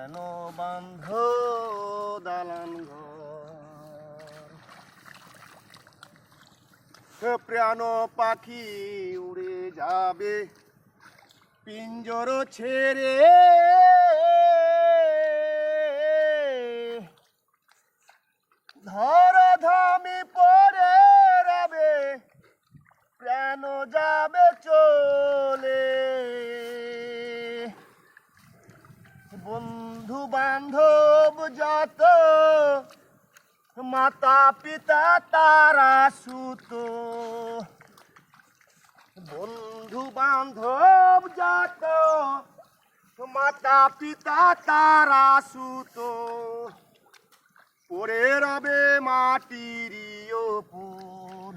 কেন বান্ধ দালান প্রাণ পাখি উড়ে যাবে? পিঞ্জর ছেড়ে। ধর ধামি পরে রবে। প্রাণ যাবে চলে বন্ধু বান্ধব যত মাতা পিতা তারা সুত। বন্ধু বান্ধব যত মাতা পিতা তারা সুত। পরে রবে মাটির ওপর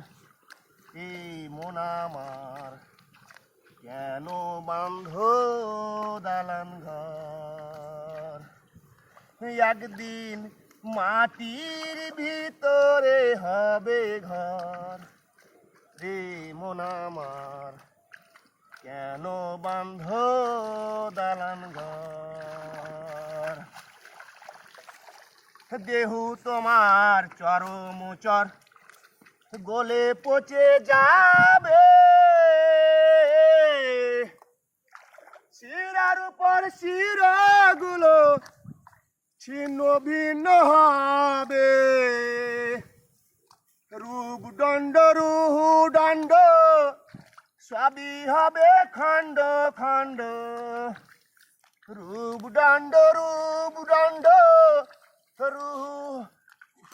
এই মন আমার, কেন বান্ধ দালান ঘর? একদিন মাটির ভিতরে হবে ঘর। রে মন কেন বান্ধ দালান ঘর? দেহু তোমার চরম চর, গলে পচে যাবে। শিরার উপর শিরাগুলো ছিন্ন ভিন্ন হবে। রূপ দণ্ড, রুহু দণ্ড, সবই হবে খণ্ড খণ্ড। রূপ দণ্ড রূপ দণ্ড, রুহু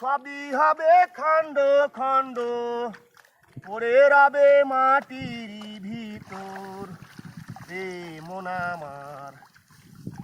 সবই হবে খণ্ড খণ্ড। পড়ে রবে মাটির ভিতর রে মন আমার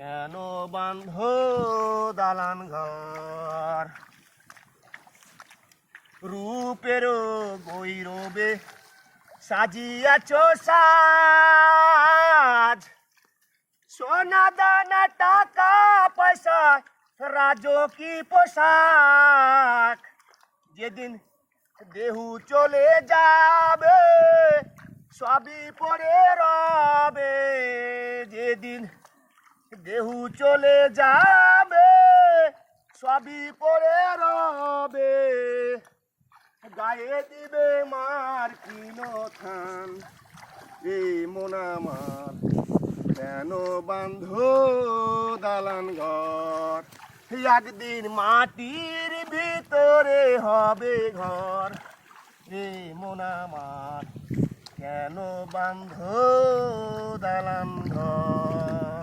কেন বান্ধ দালান ঘর? রূপের গৈরবে সাজিয়াছ সাজ। সোনা দানা, টাকা, পয়সা রাজকি পোশাক। যেদিন দেহু চলে যাবে, সবই পরে রবে। দেহু চলে যাবে, সবই পরে রবে। গায়ে দিবে মার কিনো থান, এ মন আমার কেন বান্ধ দালান ঘর? একদিন মাটির ভিতরে হবে ঘর রে মোনামার কেন বান্ধ দালান ঘর?